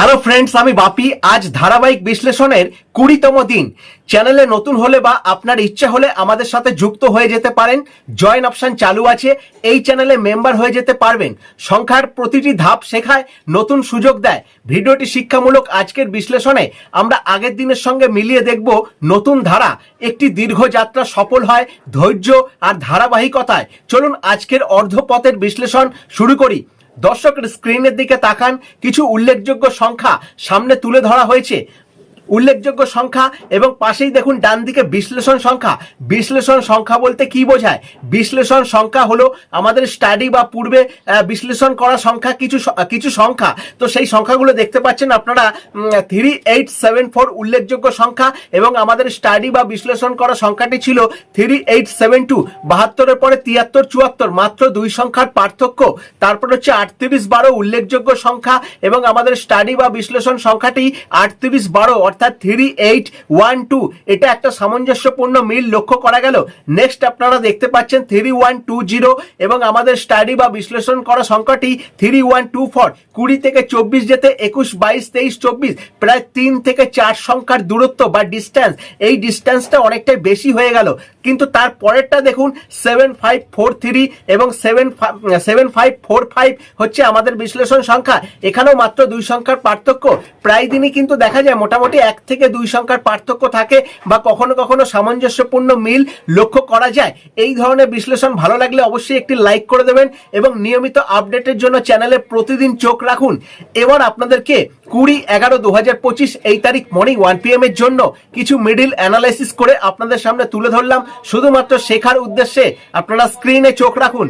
Hello friends, আমি বাপি। আজ ধারাবাহিক বিশ্লেষণের কুড়িতম দিন। চ্যানেলে নতুন হলে বা আপনার ইচ্ছা হলে আমাদের সাথে যুক্ত হয়ে যেতে পারেন। জয়েন অপশান চালু আছে। এই চ্যানেলে মেম্বার হয়ে যেতে পারবেন। সংখ্যার প্রতিটি ধাপ শেখায় নতুন সুযোগ দেয়। ভিডিওটি শিক্ষামূলক আজকের বিশ্লেষণে আমরা আগের দিনের সঙ্গে মিলিয়ে দেখব নতুন ধারা। একটি দীর্ঘ যাত্রা সফল হয় ধৈর্য আর ধারাবাহিকতায়। চলুন আজকের অর্ধপথের বিশ্লেষণ শুরু করি। দর্শকের স্ক্রিনের দিকে তাকান কিছু উল্লেখযোগ্য সংখ্যা সামনে তুলে ধরা হয়েছে। উল্লেখযোগ্য সংখ্যা এবং পাশেই দেখুন ডান দিকে বিশ্লেষণ সংখ্যা। বিশ্লেষণ সংখ্যা বলতে কি বোঝায়? বিশ্লেষণ সংখ্যা হলো আমাদের স্টাডি বা পূর্বে বিশ্লেষণ করা সংখ্যা কিছু কিছু সংখ্যা। তো সেই সংখ্যাগুলো দেখতে পাচ্ছেন আপনারা থ্রি এইট সেভেন ফোর উল্লেখযোগ্য সংখ্যা এবং আমাদের স্টাডি বা বিশ্লেষণ করা সংখ্যাটি ছিল থ্রি এইট সেভেন টু বাহাত্তরের পরে তিয়াত্তর, চুয়াত্তর, মাত্র দুই সংখ্যার পার্থক্য। তারপর হচ্ছে আটত্রিশ বারো উল্লেখযোগ্য সংখ্যা এবং আমাদের স্টাডি বা বিশ্লেষণ সংখ্যাটি আটত্রিশ বারো থ্রি এইট ওয়ান টু এটা একটা সামঞ্জস্যপূর্ণ মিল লক্ষ্য করা গেল। নেক্সট আপনারা দেখতে পাচ্ছেন থ্রি ওয়ান টু জিরো এবং আমাদের স্টাডি বা বিশ্লেষণ করা সংখ্যাটি থ্রি ওয়ান টু ফোর কুড়ি থেকে চব্বিশ যেতে একুশ, বাইশ, তেইশ, চব্বিশ, প্রায় তিন থেকে চার সংখ্যার দূরত্ব বা ডিস্ট্যান্স এই ডিস্ট্যান্সটা অনেকটাই বেশি হয়ে গেল। কিন্তু তার পরেরটা দেখুন সেভেন ফাইভ ফোর থ্রি এবং seven seven five four five হচ্ছে আমাদের বিশ্লেষণ সংখ্যা। এখানেও মাত্র দুই সংখ্যার পার্থক্য। প্রায় দিনই কিন্তু দেখা যায় মোটামুটি এক থেকে দুই সংখ্যার পার্থক্য থাকে বা কখনো কখনো সামঞ্জস্যপূর্ণ মিল লক্ষ্য করা যায়। এই ধরনের বিশ্লেষণ ভালো লাগলে অবশ্যই একটি লাইক করে দেবেন এবং নিয়মিত আপডেটের জন্য চ্যানেলে প্রতিদিন চোখ রাখুন। এবার আপনাদেরকে কুড়ি এগারো দু হাজার পঁচিশ এই তারিখ মর্নিং ওয়ান পি এর জন্য কিছু মিডিল অ্যানালাইসিস করে আপনাদের সামনে তুলে ধরলাম। শুধুমাত্র শেখার উদ্দেশ্যে আপনারা স্ক্রিনে চোখ রাখুন।